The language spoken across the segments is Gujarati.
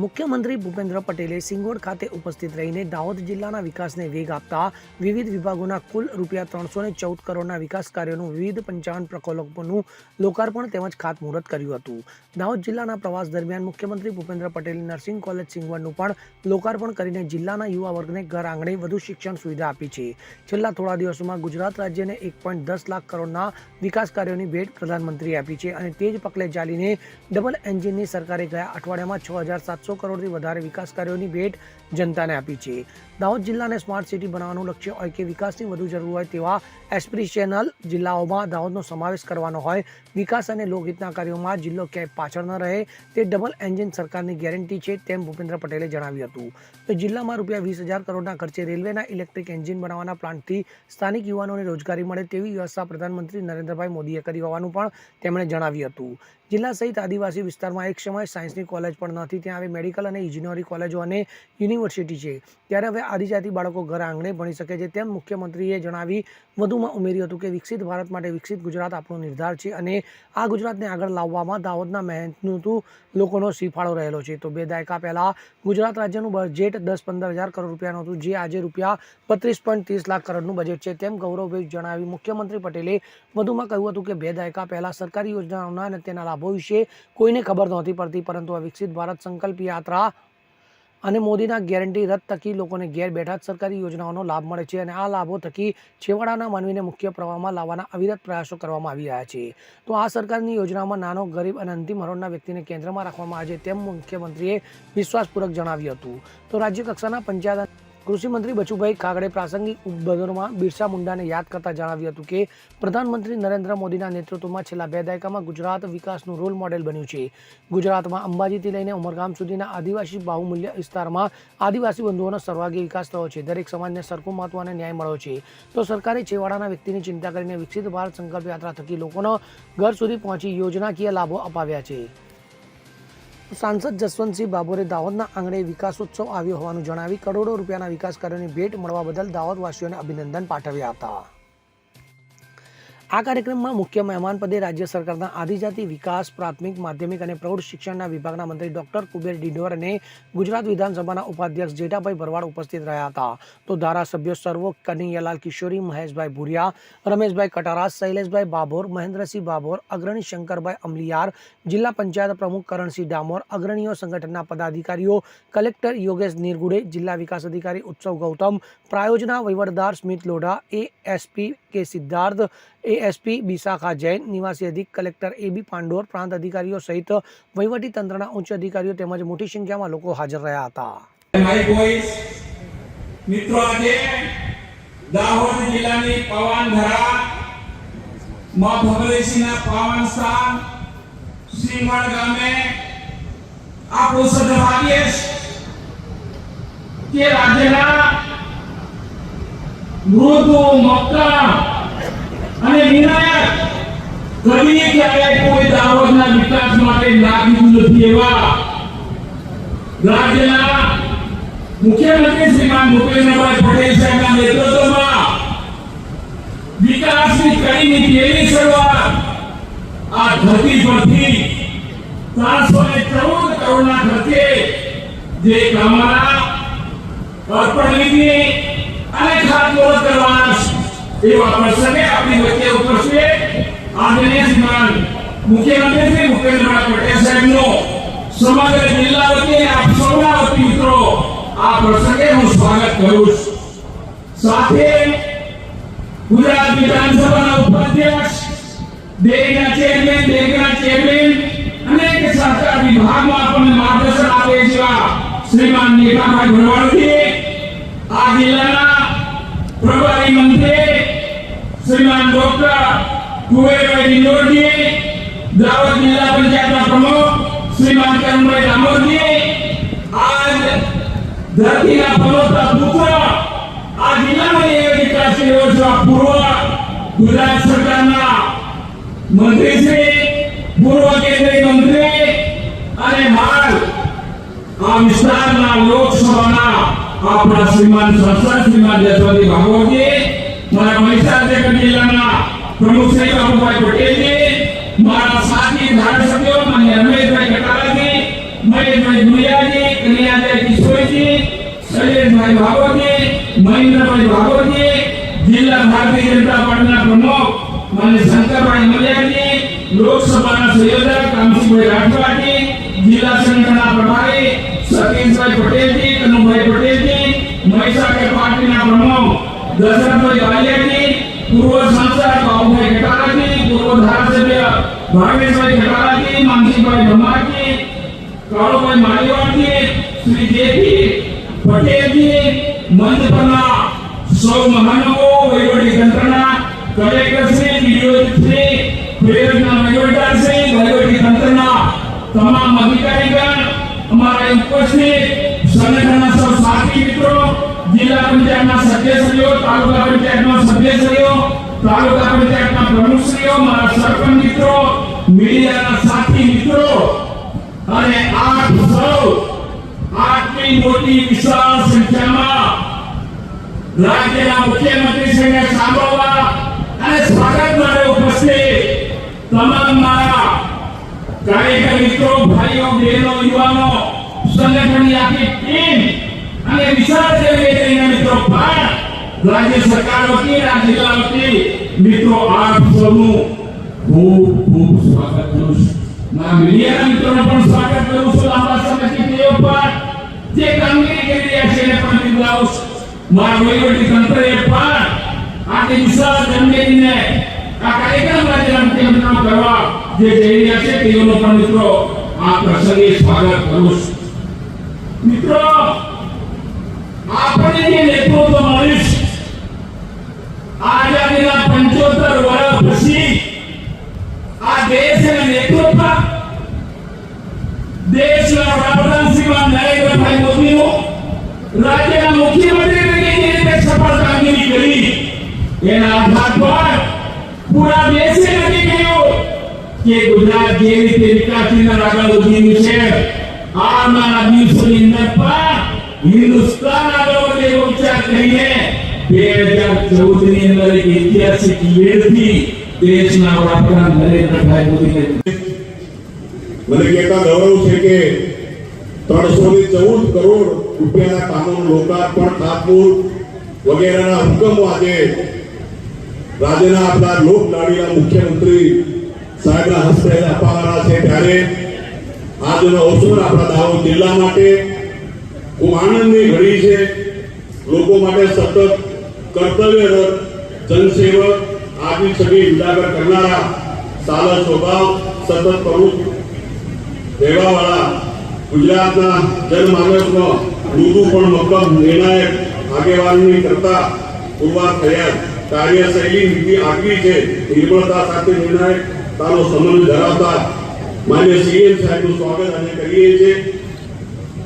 મુખ્યમંત્રી ભૂપેન્દ્ર પટેલે સિંગોડ ખાતે ઉપસ્થિત રહીને દાહોદ જિલ્લાના વિકાસને વેગ આપતા વિવિધ વિભાગોના કુલ રૂપિયા ત્રણસો ને ચૌદ કરોડના વિકાસ કાર્યોનું વિવિધ પંચાવન પ્રકલ્પોનું લોકાર્પણ તેમજ ખાતમુહૂર્ત કર્યું હતું. દાહોદ જિલ્લાના પ્રવાસ દરમિયાન મુખ્યમંત્રી ભૂપેન્દ્ર પટેલે નર્સિંગ કોલેજ સિંગવડનું પણ લોકાર્પણ કરીને જિલ્લાના યુવા વર્ગને ઘર આંગણે વધુ શિક્ષણ સુવિધા આપી છે. છેલ્લા થોડા દિવસોમાં ગુજરાત રાજ્યને એક પોઈન્ટ દસ લાખ કરોડના વિકાસ કાર્યોની ભેટ પ્રધાનમંત્રીએ આપી છે અને તે જ પગલે ચાલીને ડબલ એન્જિનની સરકારે ગયા અઠવાડિયામાં છ હજાર સાતસો કરોડથી વધારે વિકાસ કાર્યોની ભેટ જનતાને આપી છે. દાહોદ જિલ્લાને સ્માર્ટ સિટી બનાવવાનું લક્ષ્ય હોય કે વિકાસની વધુ જરૂર હોય તેવા એસ્પિરેશનલ જિલ્લાઓમાં દાહોદનો સમાવેશ કરવાનો હોય. વિકાસ અને લોકહિતના કાર્યોમાં જિલ્લો ક્યાંય પાછળ ન રહે તે ડબલ એન્જિન સરકારની ગેરંટી છે તેમ ભૂપેન્દ્ર પટેલે જણાવ્યું હતું. તો જિલ્લામાં રૂપિયા વીસ હજાર કરોડના ખર્ચે રેલવેના ઇલેક્ટ્રિક એન્જિન બનાવવાના પ્લાન્ટથી સ્થાનિક યુવાનોને રોજગારી મળે તેવી વ્યવસ્થા પ્રધાનમંત્રી નરેન્દ્રભાઈ મોદીએ કરી હોવાનું પણ તેમણે જણાવ્યું હતું. જિલ્લા સહિત આદિવાસી વિસ્તારમાં એક સમયે સાયન્સની કોલેજ પણ નથી ત્યાં હવે મેડિકલ અને ઇજનેરી કોલેજો અને યુનિવર્સિટી છે. ત્યારે હવે આદિજાતિ બાળકો ઘર આંગણે ભણી શકે છે. તેમ મુખ્યમંત્રીએ જણાવી, વધુમાં ઉમેર્યું હતું કે વિકસિત ભારત માટે વિકસિત ગુજરાત આપણો નિર્ધાર છે અને આ ગુજરાતને આગળ લાવવામાં દાહોદના મહેનતનું તું લોકોનો સિફાળો રહેલો છે. તો બે દાયકા પહેલાં ગુજરાત રાજ્યનું બજેટ દસ પંદર હજાર કરોડ રૂપિયાનું હતું, જે આજે રૂપિયા બત્રીસ પોઈન્ટ ત્રીસ લાખ કરોડનું બજેટ છે. તેમ ગૌરવભાઈ જણાવી, મુખ્યમંત્રી પટેલે વધુમાં કહ્યું હતું કે બે દાયકા પહેલાં સરકારી યોજનાઓના અને તેના લાભો વિશે કોઈને ખબર નહોતી પડતી, પરંતુ આ વિકસિત ભારત સંકલ્પ યાત્રા અને મોદીના ગેરંટી રદ થકી લોકોને ઘેર બેઠા જ સરકારી યોજનાઓનો લાભ મળે છે અને આ લાભો થકી છેવાડાના માનવીને મુખ્ય પ્રવાહમાં લાવવાના અવિરત પ્રયાસો કરવામાં આવી રહ્યા છે. તો આ સરકારની યોજનામાં નાનો, ગરીબ અને અંતિમ હરોળના વ્યક્તિને કેન્દ્રમાં રાખવામાં આવે છે તેમ મુખ્યમંત્રીએ વિશ્વાસપૂર્વક જણાવ્યું હતું. તો રાજ્ય કક્ષાના પંચાયત કૃષિમંત્રી બચુભાઈ ખાગડે પ્રાસંગિક ઉદ્બોધનમાં બિરસા મુંડાને યાદ કરતા જણાવ્યું હતું કે પ્રધાનમંત્રી નરેન્દ્ર મોદીના નેતૃત્વમાં છેલ્લા બે દાયકામાં ગુજરાત વિકાસનું રોલ મોડેલ બન્યું છે. ગુજરાતમાં અંબાજીથી લઈને ઉમરગામ સુધીના આદિવાસી બાહુમૂલ્ય વિસ્તારમાં આદિવાસી બંધુઓનો સર્વાગી વિકાસ થયો છે. દરેક સમાજને સરખું મહત્વ અને ન્યાય મળ્યો છે. તો સરકારે છેવાડાના વ્યક્તિની ચિંતા કરીને વિકસિત ભારત સંકલ્પ યાત્રા થકી લોકોનો ઘર સુધી પહોંચી યોજનાકીય લાભો અપાવ્યા છે. સાંસદ જસવંતસિંહ બાબોરે દાહોદના આંગણે વિકાસોત્સવ આવ્યો હોવાનું જણાવી કરોડો રૂપિયાના વિકાસ કાર્યોની ભેટ મળવા બદલ દાહોદવાસીઓને અભિનંદન પાઠવ્યા હતા. આ કાર્યક્રમમાં મુખ્ય મહેમાન પદે રાજ્ય સરકારના આદિજાતિ વિકાસ, પ્રાથમિક, માધ્યમિક અને પ્રૌઢ શિક્ષણના વિભાગના મંત્રી ડોક્ટર કુબેર ડિંડોર અને ગુજરાત વિધાનસભાના ઉપાધ્યક્ષ જેઠાભાઈ ભરવાડ ઉપસ્થિત રહ્યા હતા. તો ધારાસભ્યો સર્વો કનૈયાલાલ કિશોરી, મહેશભાઈ ભુરિયા, રમેશભાઈ કટારા, શૈલેષભાઈ બાભોર, મહેન્દ્રસિંહ બાભોર, અગ્રણી શંકરભાઈ અમલિયાર, જિલ્લા પંચાયત પ્રમુખ કરણસિંહ ડામોર, અગ્રણીઓ સંગઠનના પદાધિકારીઓ, કલેક્ટર યોગેશ નિરગુડે, જિલ્લા વિકાસ અધિકારી ઉત્સવ ગૌતમ, પ્રાયોજના વહીવટદાર Smit Lodha, ASP K Siddharth ASP બિશાખા Jain નિવાસી અધિક કલેક્ટર એ બી પાંડોર પ્રાંત અધિકારીઓ સહિત વહીવટી તંત્રના ઉચ્ચ અધિકારીઓ તેમજ મોટી સંખ્યામાં લોકો હાજર રહ્યા હતા માય બોયસ મિત્રો આજે દાહોદ જિલ્લાની પવનધરા માં ભગલેશીના પાવન સ્થાન શ્રીમણ ગામે આપણું સદભાગ્ય છે કે રાજ્યના મૃદુ મક્કા અને નિર્ણાયક કદી ક્યારે કોઈ દાહોદના વિકાસ માટે લાગ્યું નથી એવા રાજ્યના મુખ્યમંત્રી શ્રીમાન ભૂપેન્દ્રભાઈ પટેલ સાહેબના નેતૃત્વમાં વિકાસની કડીની પહેલી શરૂઆત આ ધરતી પરથી ચારસો ને ચૌદ કરોડના ખર્ચે જે કામના અર્પણ લીધી અને ખાતમુહૂર્ત કરવાના એવા પ્રસંગે આપણી વચ્ચે ઉપસ્થિત આદરણીય શ્રીમાન મુખ્યમંત્રી શ્રી ભૂપેન્દ્રભાઈ પટેલ સાહેબનો સમગ્ર જિલ્લા વતી આપ સૌના વતી મિત્રો, આ પ્રસંગે હું સ્વાગત કરું છું. સાથે ગુજરાત વિધાનસભાના ઉપાધ્યક્ષ દેગના ચેરમેન દેગના ચેરમેન અનેક સહકાર વિભાગમાં આપણને માર્ગદર્શન આપે જેવા શ્રીમાન નેતાભાઈ ભરવાડજી આ જિલ્લાના પ્રભારી મંત્રી શ્રીમાન ડોક્ટર કુંવરભાઈ ડિંડોરજી દાહોદ જિલ્લા પંચાયતના પ્રમુખ શ્રીમાન કરણભાઈ ડામોરજી આજ ધરતીના પનોતા પુત્ર આ જિલ્લામાં એ વિકાસ યોજના પૂર્વ ગુજરાત સરકારના મંત્રી શ્રી પૂર્વ કેન્દ્રીય મંત્રી અને હાલ આ વિસ્તારના લોકસભાના આપણા શ્રીમાન સંસદ શ્રીમાન જસવંતી ભાગવતજી મારા મહીસાગર જિલ્લાના પ્રમુખ શ્રી બાબુભાઈ પટેલજી મારા સાથી ધારાસભ્યો માન્ય રમેશભાઈ મહિલા મહેશભાઈ ગુડિયાજી કન્યાદાય કિશોરજી શૈલેષભાઈ ભાગવતજી મહેન્દ્રભાઈ ભાગવતજી જિલ્લા ભારતીય જનતા પાર્ટીના પ્રમુખ માન્ય શંકરભાઈ મલિયાજી લોકસભાના સંયોજક કામસિંહભાઈ રાઠવાજી જિલ્લા સંગઠનના પ્રભારી સતીશભાઈ પટેલજી કનુભાઈ પટેલજી મહીસાગર પાર્ટીના પ્રમુખ દશરથભાઈ વાલિયાજી પૂર્વ સાંસદ બાબુભાઈ કટારાજી પૂર્વ ધારાસભ્ય ભાવેશભાઈ કટારાજી માનસીભાઈ ભમાજી કાળુભાઈ માલીવાડજી શ્રી જેપી પટેલજી મંચ પરના સૌ મહાનુભાવો વહીવટી તંત્રના કલેક્ટરશ્રી ડીઓશ્રી પ્રેરકના વહીવટદારશ્રી વહીવટી તંત્રના તમામ અધિકારીગણ અમારા ઉપસ્થિત સંગઠનના સૌ સાથી મિત્રો જિલ્લા પંચાયતના સભ્યશ્રીઓ, તાલુકા પંચાયતના સભ્યશ્રીઓ, તાલુકા પંચાયતના પ્રમુખશ્રીઓ, મારા સરપંચ મિત્રો, મીડિયાના સાથી મિત્રો અને આપ સૌ આટલી મોટી વિશાળ સંખ્યામાં રાજ્યના મુખ્યમંત્રીશ્રીને સાંભળવા અને સ્વાગત માટે ઉપસ્થિત તમામ મારા કાર્યકર મિત્રો, ભાઈઓ, બહેનો, યુવાનો, સંગઠનની આખી ટીમ અને વિશાળ જનમેદનીના મિત્રો પણ રાજ્ય સરકાર વતી આ જિલ્લા વતી મિત્રો આપ સૌનું ખૂબ ખૂબ સ્વાગત કરું છું મારા મીડિયાના મિત્રોને પણ સ્વાગત કરું છું લાંબા સમયથી તેઓ પણ જે કામગીરી કરી રહ્યા છે એને પણ બિરદાવું છું મારા વહીવટી તંત્રએ પણ આટલી વિશાળ જનમેદનીને આ કાર્યક્રમ રાજ્યના મુખ્યમંત્રીનો કરવા જે જઈ રહ્યા છે તેઓનો પણ મિત્રો આ પ્રસંગે સ્વાગત કરું છું મિત્રો આપણને જે નેતૃત્વ મળ્યું છે આઝાદીના પંચોતેર વર્ષ પછી આ દેશના નેતૃત્વ દેશના વડાપ્રધાન શ્રીમાન નરેન્દ્રભાઈ મોદીનું રાજ્યના મુખ્યમંત્રી તરીકે જે રીતે સફળ કામગીરી કરી, એના આધાર પર પૂરા દેશે નક્કી કર્યું કે ગુજરાત જે રીતે વિકાસની આગળ વધ્યું છે આવનારા દિવસોની અંદર પણ હિન્દુસ્તાન આગળ વધે એવો ચૌદની અંદર એક ઐતિહાસિક લીડથી દેશના વડાપ્રધાન વગેરેના હુકમો રાજ્યના આપણા લોક મુખ્યમંત્રી સાહેબના હસ્તે આપવાના છે. ત્યારે આજનો અવસર આપણા દાહોદ જિલ્લા માટે આનંદની ઘડી છે. લોકો માટે સતત કર્તવ્યરત, જનસેવક આપની છબી ઉજાગર કરનારા સારા સ્વભાવ સતત પ્રમુખ રહેવાવાળા ગુજરાતના જનમાનસનો મૃદુ પણ મક્કમ નિર્ણાયક આગેવાની કરતા પુરવાર થયા કાર્યશૈલી, નીતિ આગવી છે. નિર્બળતા સાથે નિર્ણાયકતાનો સંબંધ ધરાવતા માન્ય સીએમ સાહેબનું સ્વાગત અમે કરીએ છીએ.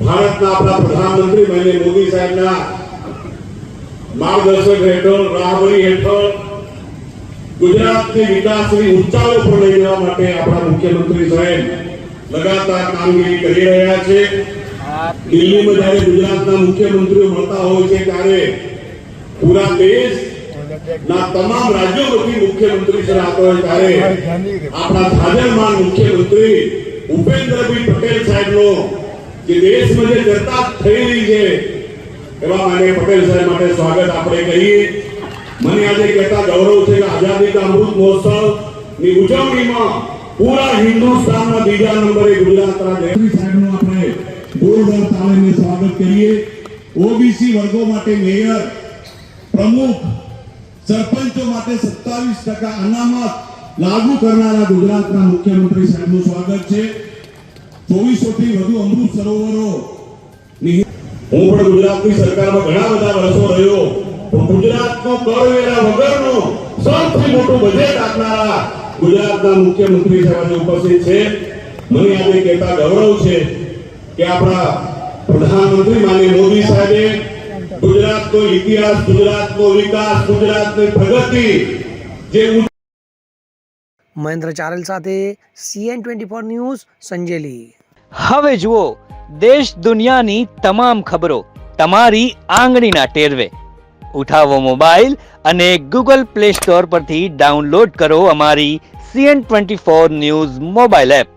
ભારતના આપણા પ્રધાનમંત્રી માન્ય મોદી સાહેબના માર્ગદર્શક હેઠળ રાહબરી હેઠળ ગુજરાતની વિકાસની ઊંચાઈઓ પર લઈ જવા માટે આપણા મુખ્યમંત્રી સાહેબ લગાતાર કામગીરી કરી રહ્યા છે. દિલ્હીમાં જ્યારે ગુજરાતના મુખ્યમંત્રીઓ મળતા હોય છે, ત્યારે પૂરા દેશ ના તમામ રાજ્યોમાંથી મુખ્યમંત્રી શ્રી આવતો હોય ત્યારે આપણા હાજરમાન મુખ્યમંત્રી ભૂપેન્દ્રભાઈ પટેલ સાહેબનો જે દેશમાં જે જનતા થઈ રહી છે, એવા માન્ય પટેલ સાહેબ માટે સ્વાગત આપણે કરીએ મને આજે કહેતા ગૌરવ છે કે આઝાદી કા અમૃત મહોત્સવની ઉજવણીમાં પૂરા હિન્દુસ્તાનના બીજા નંબરે ગુજરાત રાજ્ય સાહેબનું આપણે જોરદાર તાળીને સ્વાગત કરીએ. ઓબીસી વર્ગો માટે મેયર, પ્રમુખ, સરપંચો માટે સત્તાવીસ ટકા અનામત લાગુ કરનારા ગુજરાતના મુખ્યમંત્રી સાહેબનું સ્વાગત છે. ચોવીસો થી વધુ અમૃત સરોવરો. હું પણ ગુજરાતની સરકારમાં ઘણા બધા વર્ષો રહ્યો ગુજરાતનો કરવેરા વગરનો સૌથી મોટું બજેટ આપનારા ગુજરાતના મુખ્યમંત્રી સાહેબ ઉપસ્થિત છે. મને આજે કહેતા ગૌરવ છે કે આપણા પ્રધાનમંત્રી માનીય મોદી સાહેબે ગુજરાતનો ઇતિહાસ, ગુજરાતનો વિકાસ, ગુજરાતની પ્રગતિ જે મહેન્દ્ર ચારેલ સાથે CN twenty four news, Sanjeli. હવે જુઓ, દેશ દુનિયાની તમામ ખબરો તમારી આંગળીના ટેરવે. ઉઠાવો મોબાઈલ અને ગૂગલ પ્લે સ્ટોર પરથી ડાઉનલોડ કરો અમારી CN twenty four news mobile app.